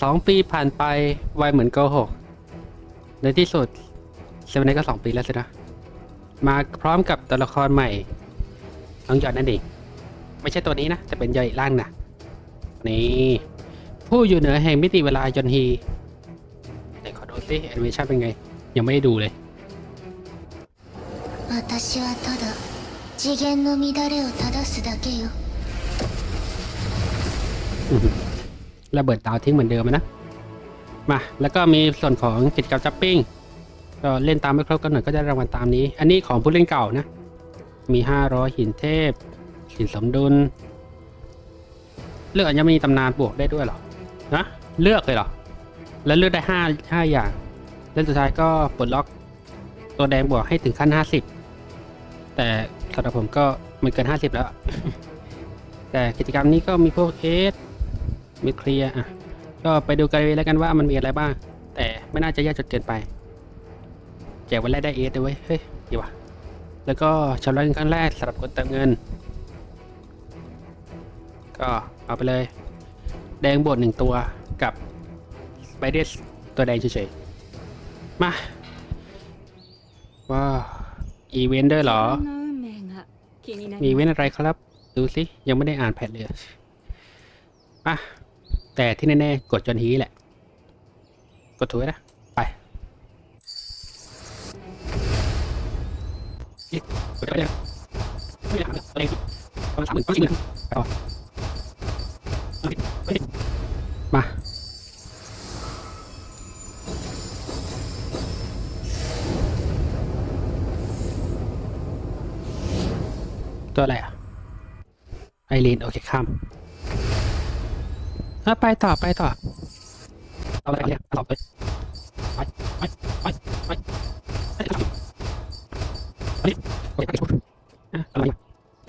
สองปีผ่านไปไวเหมือนโกหกในที่สุดเซเว่นก็สองปีแล้วสินะ มาพร้อมกับตัวละครใหม่ น้องหยอดนั่นเอง ไม่ใช่ตัวนี้นะ จะเป็นย่อยอีกร่างนะนี่ ผู้อยู่เหนือแห่งมิติเวลายอนฮีไหนขอดูสิแอนิเมชันเป็นไง ยังไม่ได้ดูเลย 私はただ次元の乱れを正すだけよ ระเบิดดาวทิ้งเหมือนเดิมนะ มา แล้วก็มีส่วนของกิจกรรมจับปิ้ง ก็เล่นตามไม่ครบกันหน่อยก็ได้รางวัลตามนี้ อันนี้ของผู้เล่นเก่านะ มี 500 หินเทพ หินสมดุล เลือกอัญมณีตำนานบวกได้ด้วยเหรอ นะ เลือกเลยเหรอ แล้วเลือกได้5 5อย่างแล้วสุดท้ายก็ปลดล็อกตัวแดงบวกให้ถึงขั้น 50 แต่สำหรับผมก็มันเกิน 50 แล้ว แต่กิจกรรมนี้ก็มีพวกเอส มิเคลีย์อะ ก็ไปดูกันเลยแล้วกันว่ามันมีอะไรบ้าง แต่ไม่น่าจะยากจนเกินไป แจกวันแรกได้เอสเลยเวยเฮ้ย ดีว่ะ แล้วก็ชำระเงินครั้งแรกสำหรับคนเติมเงิน ก็เอาไปเลย แดงบวหนึ่งตัวกับไบเดสตัวแดงเฉยๆ มาว้าอีเวนต์ด้วยเหรอ มีเว้นอะไรครับ ดูสิ ยังไม่ได้อ่านแพทเลยมา แต่ที่แน่ๆกดจนฮีแหละ กดถูกนะ ไปเอ๊ะกดไปยังไม่ได้อะไรประมาณสามหมื่นสี่หมื่นไปต่อมาตัวอะไรอะไอรีนโอเคข้าม อไปต่อไปต่ออะไรเนี่ยต่อไปไปไปไปไปนนี้โอ้ยไปชุอะอะไร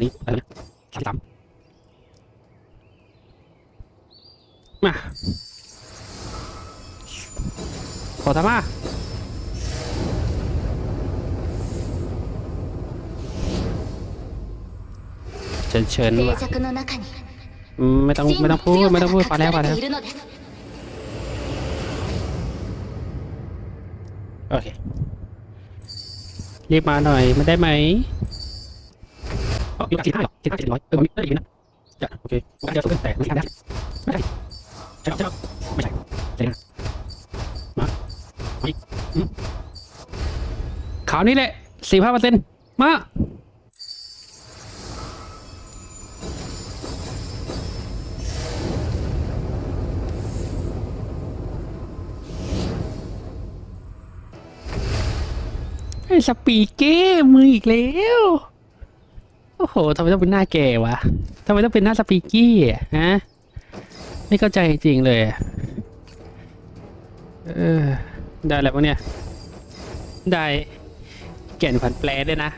นี่อะไรเนี่ยสามสามมาขอทำมาเชิญเชิญว่า ไม่ต้องไม่ต้องพูดไม่ต้องพูดพอแล้วพอแล้วโอเครีบมาหน่อยไม่ได้ไหมอ๋อมีการคิดได้หรอคิดท่าเจ็ดร้อยเออมีได้ยินนะจ้ะโอเคการจะสูงแต่ไม่ใช่ไม่ได้ใช่ใช่ไม่ใช่ใช่นะมาไปคราวนี้แหละสี่ห้าเปอร์เซ็นต์มา สปีเก้มืออีกแล้ว โอ้โหทำไมต้องเป็นหน้าแก่วะทำไมต้องเป็นหน้าสปีกี้อะฮะ ไม่เข้าใจจริงเลย เออ ได้แล้วปะเนี่ย ได้แก่นผันแปรด้วยนะ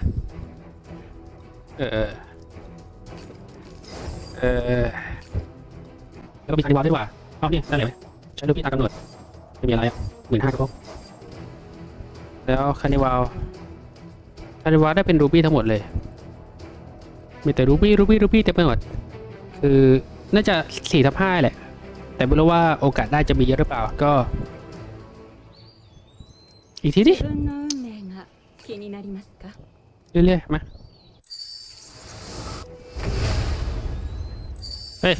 เออ เออ แล้วก็มีคานิวาด้วยว่ะเอาเนี่ยได้เลยไหมใช้รูพี่ตามกำหนดไม่มีอะไรอะหมื่นห้าก็พอ แล้วคานิวาลคานิวาลได้เป็นรูบี้ทั้งหมดเลย มีแต่รูบี้รูบี้รูบี้เต็มไปหมด คือน่าจะสี่ทับห้าแหละ แต่ไม่รู้ว่าโอกาสได้จะมีเยอะหรือเปล่าก็ อีกทีดิเรื่อยๆมาเฮ้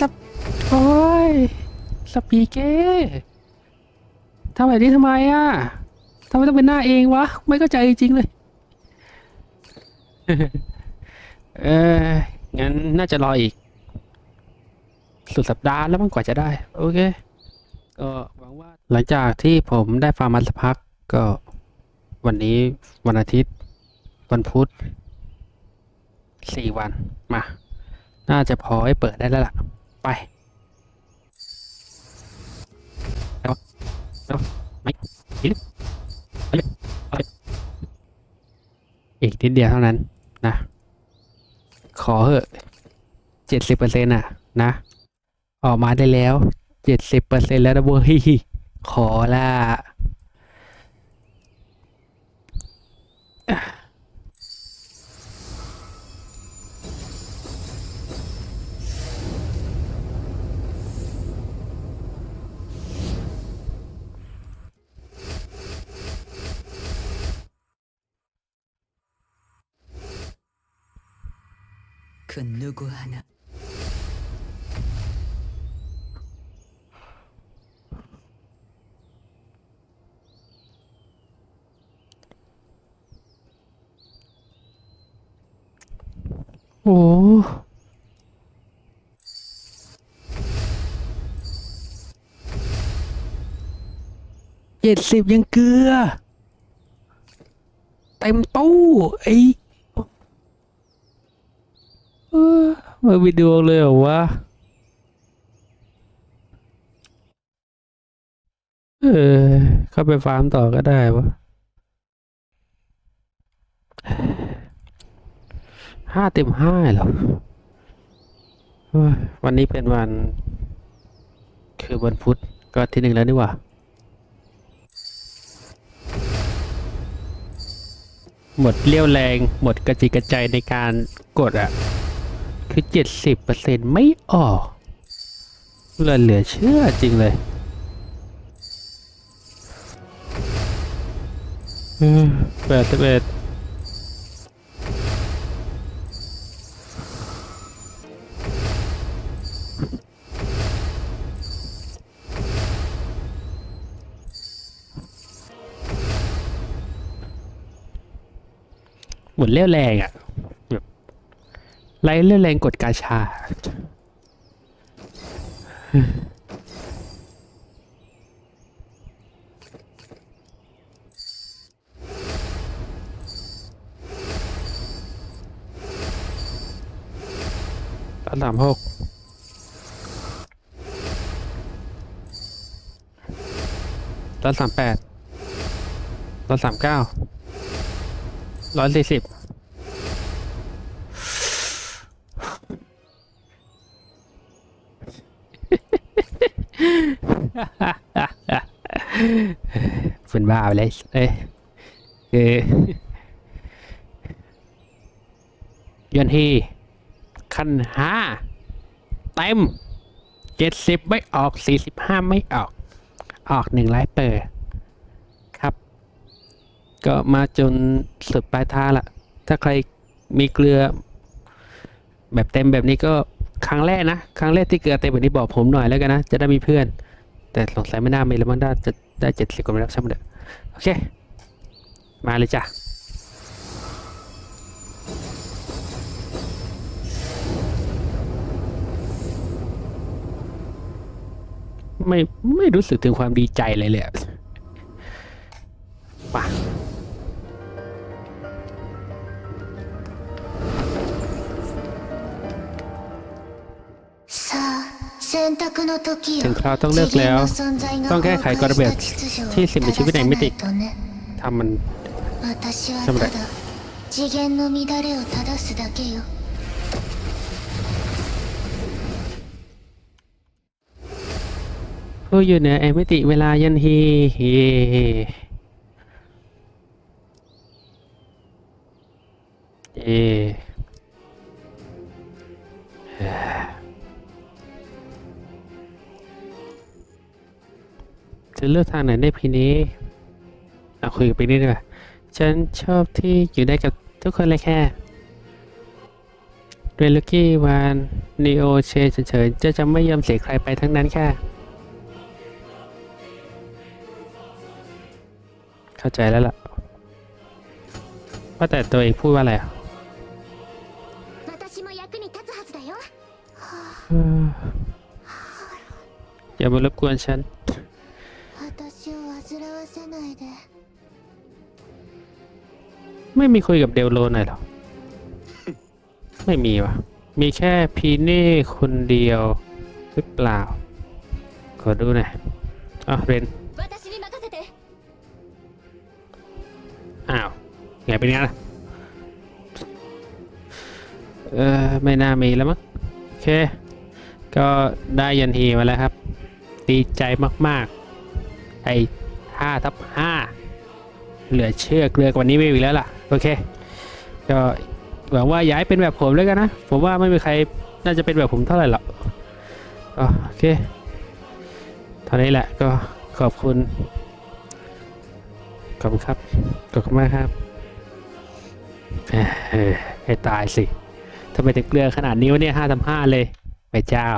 สับโอ้ยสปีเก้ทำแบบนี้ทำไมอะทำไมต้องเป็นหน้าเองวะ ไม่เข้าใจจริงเลย เอองั้นน่าจะรออีก สุดสัปดาห์แล้วมันกว่าจะได้ โอเค ก็หวังว่า หลังจากที่ผมได้ฟาร์มมาสักพัก ก็วันนี้วันอาทิตย์ วันพุธสี่วัน มา น่าจะพอให้เปิดได้แล้วล่ะ ไปแล้วแล้วไม่อีกไปเลยไปเอีกนิดเดียวเท่านั้นนะ ขอเหอะเจ็ดสิบเปอร์เซ็นต์อะ นะ ออกมาได้แล้วเจ็ดสิบเปอร์เซ็นต์แล้วนะเว้ยขอละ 그 누구 하나 โอ้เจ็ดสิบยังเกลือ เต็มตู้ไอ้เออ มาวิดีโอเลยเหรอวะ เออ เข้าไปฟาร์มต่อก็ได้วะห้าเต็มห้าเหรอ วันนี้เป็นวัน คือวันพุธก็ที่หนึ่งแล้วนี่หว่าหมดเรี่ยวแรง หมดกระจิกระใจในการกดอะ คือเจ็ดสิบเปอร์เซ็นไม่ออกเหลือเหลือเชื่อจริงเลยแปดสิบเอ็ดหมดเรี่ยวแรงอะ ไร้เรี่ยวแรงกดกาชาตอนสามหกตอนสามแปดตอนสามเก้าร้อยสี่สิบ เป็น บ้าไปเลยเอ้ยคือยอนฮีขั้นห้าเต็มเจ็ดสิบไม่ออกสี่สิบห้าไม่ออก ออกหนึ่งไลฟ์เปอร์ครับ ก็มาจนสุดปลายทางละถ้าใครมีเกลือ แบบเต็มแบบนี้ก็ครั้งแรกนะ ครั้งแรกที่เกลือเต็มแบบนี้บอกผมหน่อยแล้วกันนะ จะได้มีเพื่อน แต่สงสัยไม่น่ามีแล้วมั้งน่าจะได้เจ็ดสิบกว่าแล้วช่างมันเถอะโอ เค มาเลยจ้ะไม่ไม่รู้สึกถึงความดีใจเลยเลยป่ะ ถึงคราวต้องเลิกแล้ว ต้องแก้ไขกฎระเบียบที่สิ่งมีชีวิตในมิติทำมันทำไรผู้อยู่เหนือเอมิติเวลายันฮีเอ จะเลือกทางไหนได้พีนี้เอาคุยกับปีนี้ดีกว่าฉันชอบที่อยู่ได้กับทุกคนเลยแค่เรลูกี้วานนีโอเชเฉยๆจะจะไม่ยอมเสียใครไปทั้งนั้นค่ะ เข้าใจแล้วล่ะ ว่าแต่ตัวเองพูดว่าอะไรอะอย่ามารบกวนฉัน 私を煩わせないで ไม่มีคุยกับเดลโลหน่อยเหรอ ไม่มีวะมีแค่พีเน่คนเดียวหรือเปล่า ขอดูหน่อยอ๋อเรน 私に任せて อ้าวไงเป็นไงล่ะ เออไม่น่ามีแล้วมั้งโอเค ก็ได้ยันทีมาแล้วครับ ดีใจมาก ๆ ไอ้ห้าทับห้าเหลือเชื่อเลือกว่านี้ไม่มีแล้วล่ะ โอเค ก็หวังว่าย้ายเป็นแบบผมแล้วกันนะ ผมว่าไม่มีใครน่าจะเป็นแบบผมเท่าไหร่หรอกโอเคเท่านี้แหละก็ขอบคุณ ขอบคุณครับ ขอบคุณมากครับเอ้ยให้ตายสิทำไมถึงเกลือขนาดนี้วะเนี่ยห้าทำห้าเลยไปเจ้า